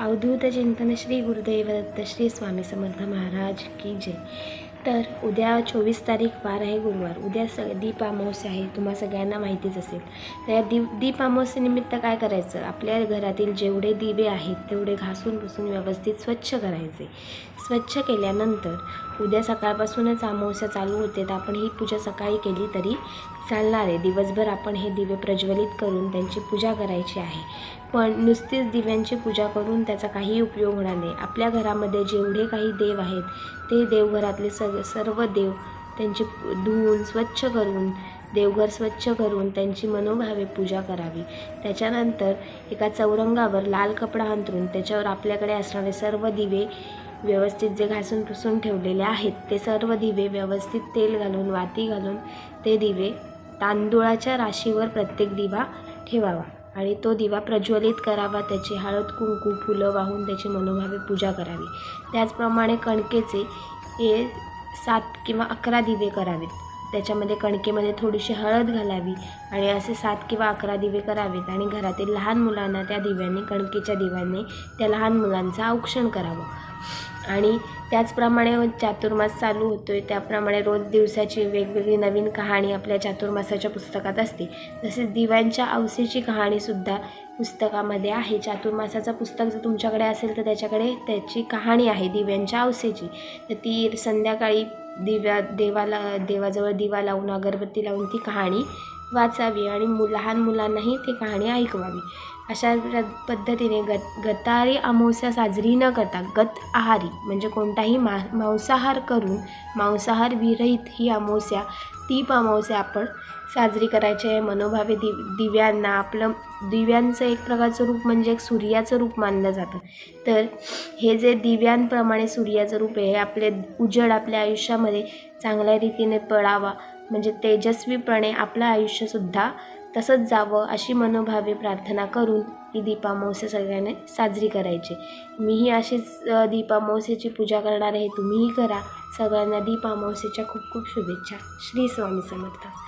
अवधूत चिंतन श्री गुरुदेव दत्त श्री स्वामी समर्थ महाराज की जय. तर उद्या चोवीस तारीख वार आहे गुरुवार. उद्या स दीप अमावस्या आहे. तुम्हा सगळ्यांना माहितीच असेल. तर या दीप दीप अमावस्येनिमित्त काय करायचं? आपल्या घरातील जेवढे दिवे आहेत तेवढे घासून पुसून व्यवस्थित स्वच्छ करायचे. स्वच्छ केल्यानंतर उद्या सकाळपासूनच अमावस्या चालू होते. तर आपण ही पूजा सकाळी केली तरी चालणार आहे. दिवसभर आपण हे दिवे प्रज्वलित करून त्यांची पूजा करायची आहे. पण नुसतीच दिव्यांची पूजा करून त्याचा काही उपयोग होणार नाही. आपल्या घरामध्ये जेवढे काही देव आहेत ते देवघरातले सग सर्व देव त्यांची धुवून स्वच्छ करून देवघर स्वच्छ करून त्यांची मनोभावे पूजा करावी. त्याच्यानंतर एका चौरंगावर लाल कपडा अंतरून त्याच्यावर आपल्याकडे असणारे सर्व दिवे व्यवस्थित जे घासून पुसून ठेवलेले आहेत ते सर्व दिवे व्यवस्थित तेल घालून वाती घालून ते दिवे तांदुळाच्या राशीवर प्रत्येक दिवा ठेवावा. आणि तो दिवा प्रज्वलित करावा त्याची हळद कुंकू फुलं वाहून त्याची मनोभावे पूजा करावी. त्याचप्रमाणे कणकेचे हे सात किंवा अकरा दिवे करावेत. त्याच्यामध्ये कणकेमध्ये थोडीशी हळद घालावी आणि असे सात किंवा अकरा दिवे करावेत आणि घरातील लहान मुलांना त्या दिव्यांनी कणकेच्या दिव्यांनी त्या लहान मुलांचं औक्षण करावं. आणि त्याचप्रमाणे चातुर्मास चालू होतो आहे त्याप्रमाणे रोज दिवसाची वेगवेगळी नवीन कहाणी आपल्या चातुर्मासाच्या पुस्तकात असते. तसेच दिव्यांच्या अवसेची कहाणीसुद्धा पुस्तकामध्ये आहे. चातुर्मासाचं पुस्तक जर तुमच्याकडे असेल तर त्याच्याकडे त्याची कहाणी आहे दिव्यांच्या अवसेची तर ती संध्याकाळी दिव्या देवाला देवाजवळ दिवा लावून अगरबत्ती लावून ती कहाणी वाचावी आणि मु लहान मुलांनाही ती कहाणी ऐकवावी. अशा पद्धतीने गत गतारी अमावस्या साजरी न करता गत आहारी म्हणजे कोणताही मा मांसाहार करून मांसाहार विरहित ही अमावस्या ती अमावस्या आपण साजरी करायची आहे मनोभावे दिव दिव्यांना आपलं दिव्यांचं एक प्रकारचं रूप म्हणजे एक सूर्याचं रूप मानलं जातं. तर हे जे दिव्यांप्रमाणे सूर्याचं रूप आहे हे आपले उजड आपल्या आयुष्यामध्ये चांगल्या रीतीने पळावा म्हणजे तेजस्वीपणे आपलं आयुष्यसुद्धा तसंच जावं अशी मनोभावे प्रार्थना करून ही दीपामावस्या सगळ्याने साजरी करायची. मीही अशीच अ, पूजा करणार आहे तुम्हीही करा. सगळ्यांना दीपामावसीच्या खूप खूप शुभेच्छा. श्री स्वामी समर्थ.